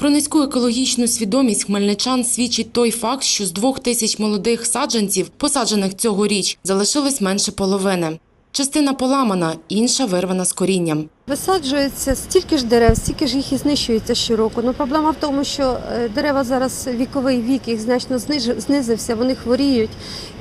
Про низьку екологічну свідомість хмельничан свідчить той факт, що з двох тисяч молодих саджанців, посаджених цьогоріч, залишилось менше половини. Частина поламана, інша вирвана з корінням. Висаджується стільки ж дерев, стільки ж їх і знищується щороку. Ну проблема в тому, що е, дерева зараз віковий вік, їх значно знизився, вони хворіють.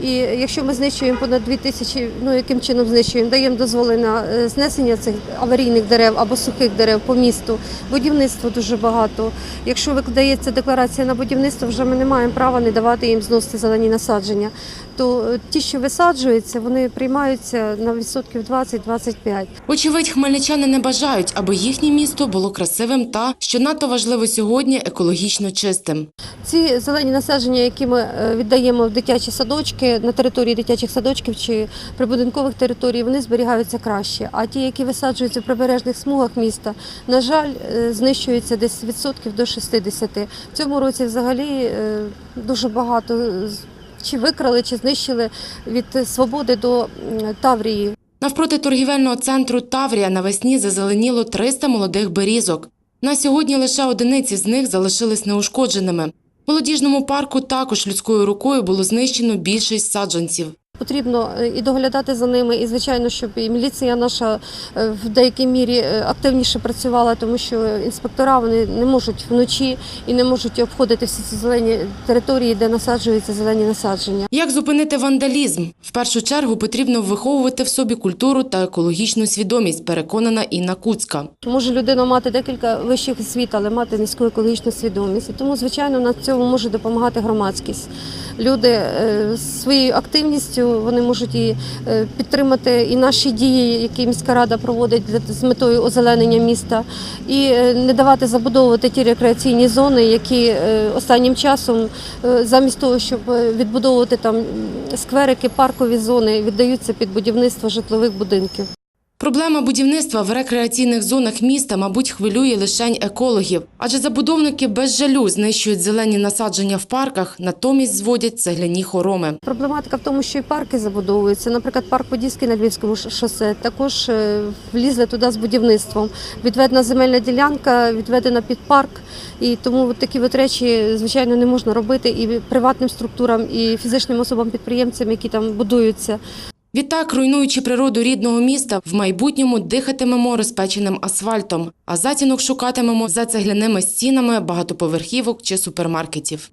І якщо ми знищуємо понад 2 тисячі, ну яким чином знищуємо, даємо дозволи на е, знесення цих аварійних дерев або сухих дерев по місту. Будівництво дуже багато. Якщо викладається декларація на будівництво, вже ми не маємо права не давати їм зносити зелені насадження. То е, ті, що висаджуються, вони приймаються на відсотків 20-25. Очевидь, хмельничани не бажають, аби їхнє місто було красивим та, що надто важливо сьогодні, екологічно чистим. Ці зелені насадження, які ми е, віддаємо в дитячі садочки на території дитячих садочків чи прибудинкових територій, вони зберігаються краще. А ті, які висаджуються в прибережних смугах міста, на жаль, е, знищуються десь відсотків до 60. В цьому році взагалі е, дуже багато чи викрали, чи знищили від свободи до Таврії. Навпроти торгівельного центру Таврія навесні зазеленіло 300 молодих берізок. На сьогодні лише одиниці з них залишились неушкодженими. В молодіжному парку також людською рукою було знищено більшість саджанців. Потрібно е, і доглядати за ними, і звичайно, щоб і міліція наша е, в деякій мірі е, активніше працювала, тому що інспектора вони не можуть вночі і не можуть обходити всі ці зелені території, де насаджуються зелені насадження. Як зупинити вандалізм? В першу чергу потрібно виховувати в собі культуру та екологічну свідомість, переконана Інна Куцька. Може людина мати декілька вищих освіт, але мати низьку екологічну свідомість. І тому, звичайно, на цьому може допомагати громадськість. Люди своєю активністю вони можуть і е, підтримати і наші дії, які міська рада проводить з метою озеленення міста, і е, не давати забудовувати ті рекреаційні зони, які е, останнім часом, замість того, щоб відбудовувати там скверики, паркові зони, віддаються під будівництво житлових будинків. Проблема будівництва в рекреаційних зонах міста, мабуть, хвилює лишень екологів, адже забудовники без жалю знищують зелені насадження в парках, натомість зводять цегляні хороми. Проблематика в тому, що і парки забудовуються. Наприклад, парк Подільський на Львівському шосе також е, влізли туди з будівництвом. Відведена земельна ділянка, відведена під парк. І тому такі от речі, звичайно, не можна робити і приватним структурам, і фізичним особам-підприємцям, які там будуються. Відтак, руйнуючи природу рідного міста, в майбутньому дихатимемо розпеченим асфальтом, а затінок шукатимемо за цегляними стінами багатоповерхівок чи супермаркетів.